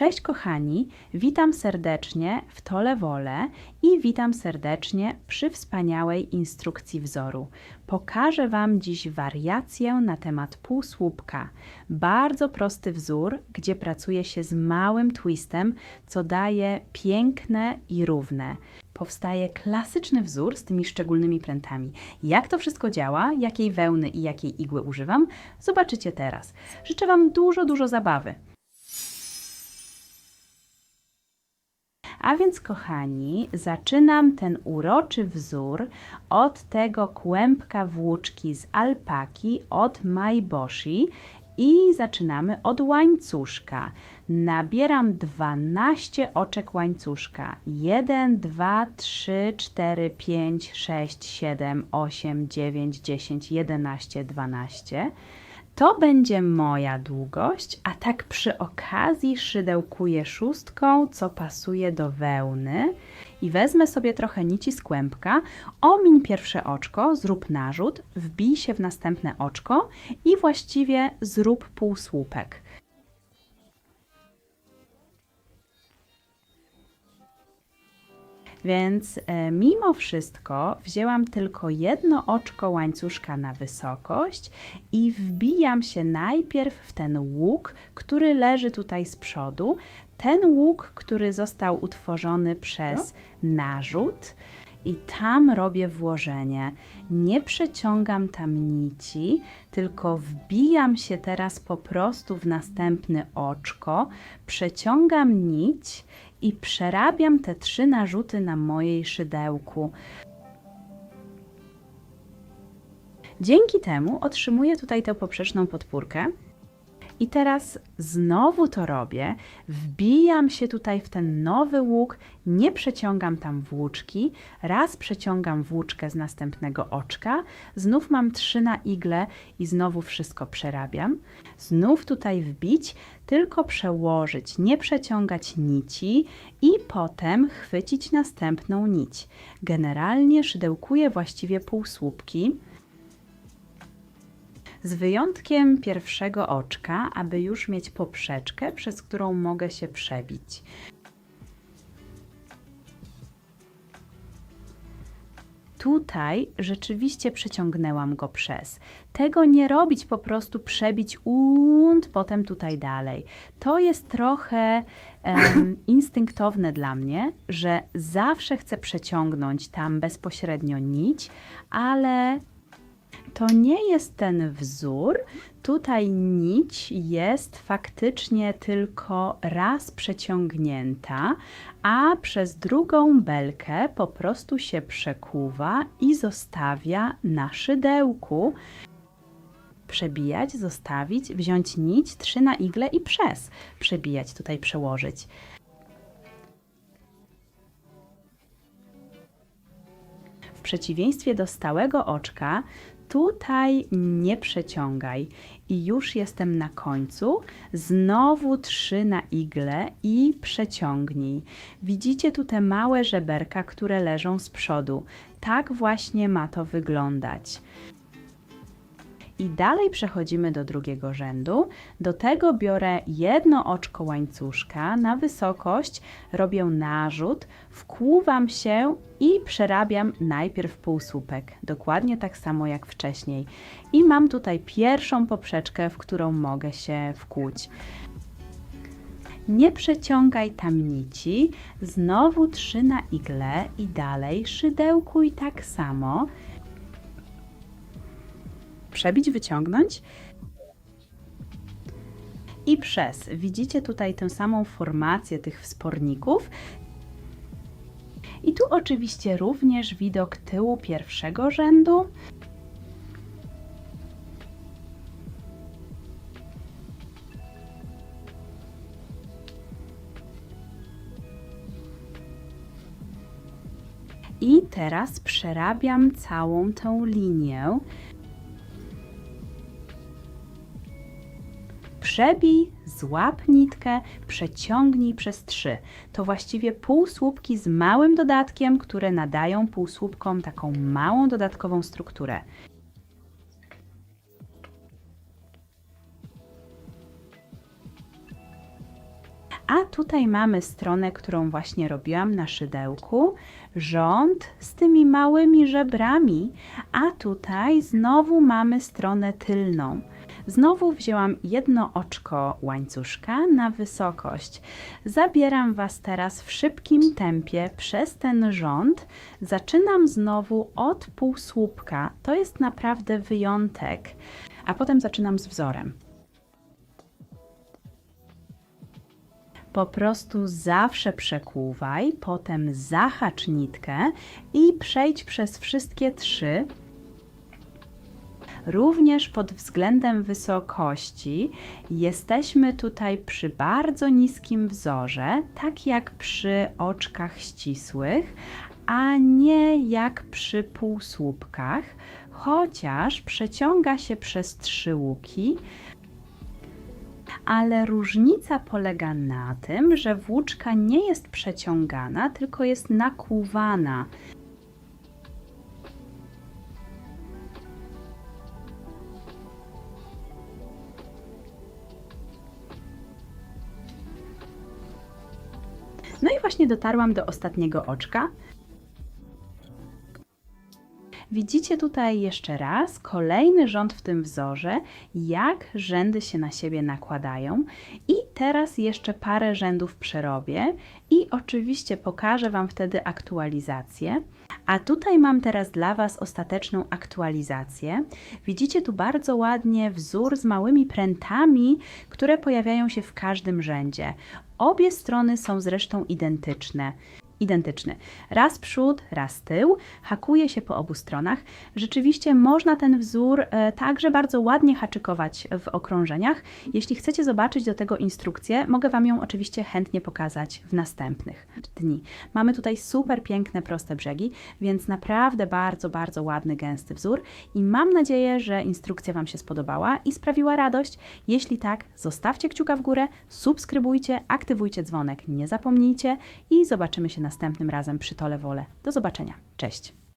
Cześć kochani, witam serdecznie w Tole Wole i witam serdecznie przy wspaniałej instrukcji wzoru. Pokażę Wam dziś wariację na temat półsłupka. Bardzo prosty wzór, gdzie pracuje się z małym twistem, co daje piękne i równe. Powstaje klasyczny wzór z tymi szczególnymi prętami. Jak to wszystko działa, jakiej wełny i jakiej igły używam, zobaczycie teraz. Życzę Wam dużo, dużo zabawy. A więc, kochani, zaczynam ten uroczy wzór od tego kłębka włóczki z alpaki, od Maiboshi i zaczynamy od łańcuszka. Nabieram 12 oczek łańcuszka. 1, 2, 3, 4, 5, 6, 7, 8, 9, 10, 11, 12. To będzie moja długość, a tak przy okazji szydełkuję szóstką, co pasuje do wełny. I wezmę sobie trochę nici z kłębka, omiń pierwsze oczko, zrób narzut, wbij się w następne oczko i właściwie zrób półsłupek. Więc e, mimo wszystko wzięłam tylko jedno oczko łańcuszka na wysokość i wbijam się najpierw w ten łuk, który leży tutaj z przodu. Ten łuk, który został utworzony przez narzut. I tam robię włożenie. Nie przeciągam tam nici, tylko wbijam się teraz po prostu w następne oczko, przeciągam nić i przerabiam te trzy narzuty na mojej szydełku. Dzięki temu otrzymuję tutaj tę poprzeczną podpórkę. I teraz znowu to robię, wbijam się tutaj w ten nowy łuk, nie przeciągam tam włóczki, raz przeciągam włóczkę z następnego oczka, znów mam trzy na igle i znowu wszystko przerabiam. Znów tutaj wbić, tylko przełożyć, nie przeciągać nici i potem chwycić następną nić. Generalnie szydełkuję właściwie półsłupki z wyjątkiem pierwszego oczka, aby już mieć poprzeczkę, przez którą mogę się przebić. Tutaj rzeczywiście przeciągnęłam go przez. Tego nie robić, po prostu przebić und, potem tutaj dalej. To jest trochę um, instynktowne dla mnie, że zawsze chcę przeciągnąć tam bezpośrednio nić, ale to nie jest ten wzór. Tutaj nić jest faktycznie tylko raz przeciągnięta, a przez drugą belkę po prostu się przekuwa i zostawia na szydełku. Przebijać, zostawić, wziąć nić, trzy na igle i przez. Przebijać, tutaj przełożyć. W przeciwieństwie do stałego oczka, tutaj nie przeciągaj. I już jestem na końcu. Znowu trzy na igle i przeciągnij. Widzicie tu te małe żeberka, które leżą z przodu. Tak właśnie ma to wyglądać. I dalej przechodzimy do drugiego rzędu. Do tego biorę jedno oczko łańcuszka na wysokość, robię narzut, wkłuwam się i przerabiam najpierw półsłupek. Dokładnie tak samo jak wcześniej. I mam tutaj pierwszą poprzeczkę, w którą mogę się wkłuć. Nie przeciągaj tam nici, znowu trzy na igle i dalej szydełkuj tak samo przebić, wyciągnąć i przez. Widzicie tutaj tę samą formację tych wsporników. I tu oczywiście również widok tyłu pierwszego rzędu. I teraz przerabiam całą tę linię. Przebij, złap nitkę, przeciągnij przez trzy. To właściwie półsłupki z małym dodatkiem, które nadają półsłupkom taką małą dodatkową strukturę. A tutaj mamy stronę, którą właśnie robiłam na szydełku. Rząd z tymi małymi żebrami. A tutaj znowu mamy stronę tylną. Znowu wzięłam jedno oczko łańcuszka na wysokość. Zabieram Was teraz w szybkim tempie przez ten rząd. Zaczynam znowu od półsłupka. To jest naprawdę wyjątek. A potem zaczynam z wzorem. Po prostu zawsze przekłuwaj, potem zahacz nitkę i przejdź przez wszystkie trzy. Również pod względem wysokości jesteśmy tutaj przy bardzo niskim wzorze, tak jak przy oczkach ścisłych, a nie jak przy półsłupkach, chociaż przeciąga się przez trzy łuki, ale różnica polega na tym, że włóczka nie jest przeciągana, tylko jest nakłuwana. Właśnie dotarłam do ostatniego oczka. Widzicie tutaj jeszcze raz kolejny rząd w tym wzorze, jak rzędy się na siebie nakładają. I teraz jeszcze parę rzędów przerobię i oczywiście pokażę Wam wtedy aktualizację. A tutaj mam teraz dla Was ostateczną aktualizację. Widzicie tu bardzo ładnie wzór z małymi prętami, które pojawiają się w każdym rzędzie. Obie strony są zresztą identyczne identyczny. Raz przód, raz tył, hakuje się po obu stronach. Rzeczywiście można ten wzór e, także bardzo ładnie haczykować w okrążeniach. Jeśli chcecie zobaczyć do tego instrukcję, mogę Wam ją oczywiście chętnie pokazać w następnych dni. Mamy tutaj super piękne, proste brzegi, więc naprawdę bardzo, bardzo ładny, gęsty wzór i mam nadzieję, że instrukcja Wam się spodobała i sprawiła radość. Jeśli tak, zostawcie kciuka w górę, subskrybujcie, aktywujcie dzwonek, nie zapomnijcie i zobaczymy się następnym razem przy Tole Wole. Do zobaczenia. Cześć!